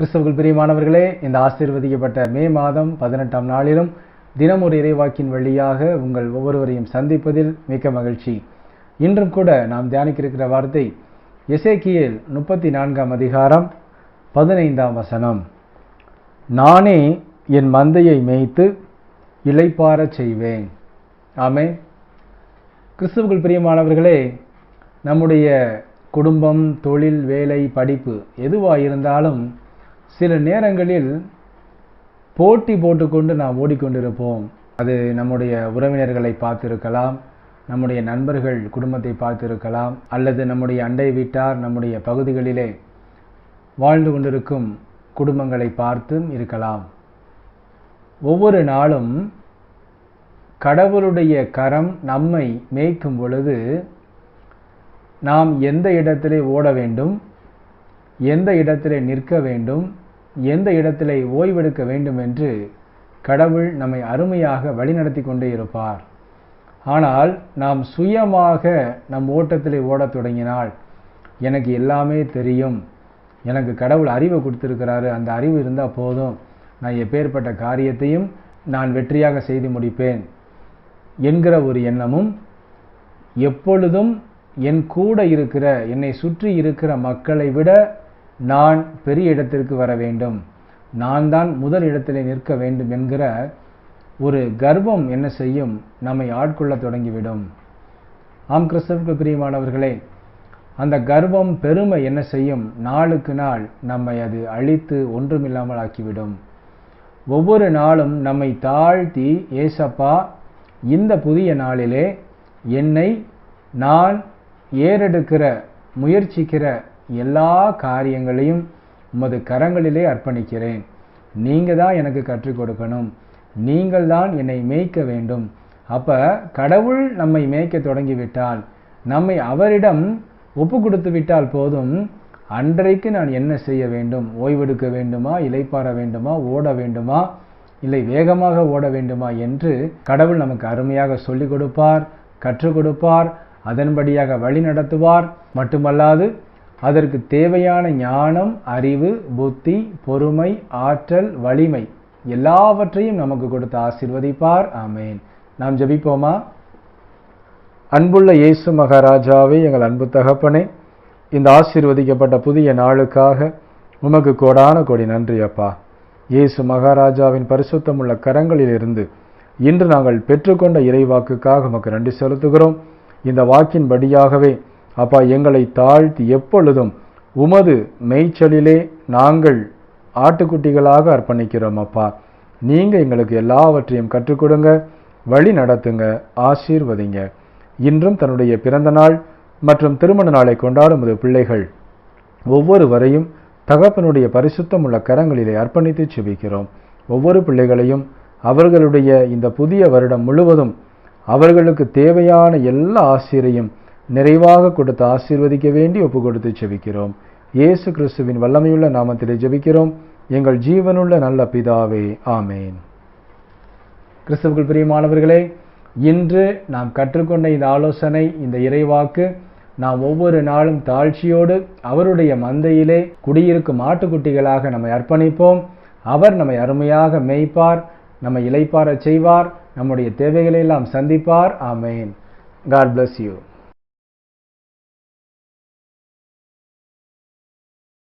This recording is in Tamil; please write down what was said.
கிறிஸ்தவர்கள் பிரியமானவர்களே இந்த ஆசீர்வதிக்கப்பட்ட மே மாதம் பதினெட்டாம் நாளிலும் தினம் ஒரு இறைவாக்கின் வழியாக உங்கள் ஒவ்வொருவரையும் சந்திப்பதில் மிக்க மகிழ்ச்சி. இன்றும் கூட நாம் தியானிக்க இருக்கிற வார்த்தை இசைக்கியல் முப்பத்தி நான்காம் அதிகாரம் பதினைந்தாம் வசனம். நானே என் மந்தையை மேய்த்து இளைப்பாரச் செய்வேன். ஆமே கிறிஸ்துவுக்குள் பிரியமானவர்களே நம்முடைய குடும்பம் தொழில் வேலை படிப்பு எதுவாக இருந்தாலும் சில நேரங்களில் போட்டி போட்டுக்கொண்டு நாம் ஓடிக்கொண்டிருப்போம். அது நம்முடைய உறவினர்களை பார்த்திருக்கலாம் நம்முடைய நண்பர்கள் குடும்பத்தை பார்த்திருக்கலாம் அல்லது நம்முடைய அண்டை வீட்டார் நம்முடைய பகுதிகளிலே வாழ்ந்து கொண்டிருக்கும் குடும்பங்களை பார்த்தும் இருக்கலாம். ஒவ்வொரு நாளும் கடவுளுடைய கரம் நம்மை மேய்க்கும் பொழுது நாம் எந்த இடத்திலே ஓட வேண்டும் எந்த இடத்திலே நிற்க வேண்டும் எந்த இடத்திலே ஓய்வெடுக்க வேண்டும் என்று கடவுள் நம்மை அருமையாக வழிநடத்தி கொண்டே இருப்பார். ஆனால் நாம் சுயமாக நம் ஓட்டத்திலே ஓடத் தொடங்கினால் எனக்கு எல்லாமே தெரியும். எனக்கு கடவுள் அறிவை கொடுத்திருக்கிறாரு. அந்த அறிவு இருந்தால் போதும். நான் எப்பேற்பட்ட காரியத்தையும் நான் வெற்றியாக செய்து முடிப்பேன் என்கிற ஒரு எண்ணமும் எப்பொழுதும் என் கூட இருக்கிற என்னை சுற்றி இருக்கிற மக்களை விட நான் பெரிய இடத்திற்கு வர வேண்டும். நான் தான் முதல் இடத்திலே நிற்க வேண்டும் என்கிற ஒரு கர்வம் என்ன செய்யும்? நம்மை ஆட்கொள்ள தொடங்கிவிடும். ஆம் கிறிஸ்தவுக்கு பிரியமானவர்களே அந்த கர்வம் பெருமை என்ன செய்யும்? நாளுக்கு நாள் நம்மை அது அழித்து ஒன்றுமில்லாமல் ஆக்கிவிடும். ஒவ்வொரு நாளும் நம்மை தாழ்த்தி ஏசப்பா இந்த புதிய நாளிலே என்னை நான் ஏறெடுக்கிற முயற்சிக்கிற எல்லா காரியங்களையும் உமது கரங்களிலே அர்ப்பணிக்கிறேன். நீங்கள் தான் எனக்கு கற்றுக் கொடுக்கணும். நீங்கள் தான் என்னை மேய்க்க வேண்டும். அப்போ கடவுள் நம்மை மேய்க்க தொடங்கிவிட்டால் நம்மை அவரிடம் ஒப்பு கொடுத்து விட்டால் போதும். அன்றைக்கு நான் என்ன செய்ய வேண்டும்? ஓய்வெடுக்க வேண்டுமா? இலைப்பாற வேண்டுமா? ஓட வேண்டுமா? இல்லை வேகமாக ஓட வேண்டுமா என்று கடவுள் நமக்கு அருமையாக சொல்லிக் கொடுப்பார் கற்றுக் கொடுப்பார் அதன்படியாக வழி நடத்துவார். மட்டுமல்லாது அதற்கு தேவையான ஞானம் அறிவு புத்தி பொறுமை ஆற்றல் வலிமை எல்லாவற்றையும் நமக்கு கொடுத்து ஆசிர்வதிப்பார். ஆமேன். நாம் ஜபிப்போமா? அன்புள்ள இயேசு மகாராஜாவே எங்கள் அன்பு தகப்பனே இந்த ஆசீர்வதிக்கப்பட்ட புதிய நாளுக்காக உமக்கு கோடான கோடி நன்றி அப்பா. இயேசு மகாராஜாவின் பரிசுத்தமுள்ள கரங்களிலிருந்து இன்று நாங்கள் பெற்றுக்கொண்ட இறைவாக்குக்காக உமக்கு நன்றி செலுத்துகிறோம். இந்த வாக்கின்படியாகவே அப்பா எங்களை தாழ்த்தி எப்பொழுதும் உமது மெய்ச்சலிலே நாங்கள் ஆட்டுக்குட்டிகளாக அர்ப்பணிக்கிறோம் அப்பா. நீங்கள் எங்களுக்கு எல்லாவற்றையும் கற்றுக் கொடுங்க வழி நடத்துங்க ஆசீர்வதிங்க. இன்றும் தன்னுடைய பிறந்த நாள் மற்றும் திருமண நாளை கொண்டாடும் உமது பிள்ளைகள் ஒவ்வொருவரையும் தகப்பனுடைய பரிசுத்தம் உள்ள கரங்களிலே அர்ப்பணித்து செபிக்கிறோம். ஒவ்வொரு பிள்ளைகளையும் அவர்களுடைய இந்த புதிய வருடம் முழுவதும் அவர்களுக்கு தேவையான எல்லா ஆசிரியையும் நிறைவாக கொடுத்து ஆசீர்வதிக்க வேண்டி ஒப்பு கொடுத்து செபிக்கிறோம் இயேசு கிறிஸ்துவின் வல்லமையுள்ள நாமத்திலே ஜெபிக்கிறோம். எங்கள் ஜீவனுள்ள நல்ல பிதாவே ஆமேன். கிறிஸ்துவுக்குள் பிரியமானவர்களே இன்று நாம் கற்றுக்கொண்ட இந்த ஆலோசனை இந்த இறைவாக்கு நாம் ஒவ்வொரு நாளும் தாழ்ச்சியோடு அவருடைய மந்தையிலே குடியிருக்கும் ஆட்டுக்குட்டிகளாக நம்மை அர்ப்பணிப்போம். அவர் நம்மை அருமையாக மேய்ப்பார் நம்மை இலைப்பாரச் செய்வார் நம்முடைய தேவைகளை எல்லாம் சந்திப்பார். ஆமேன். God bless you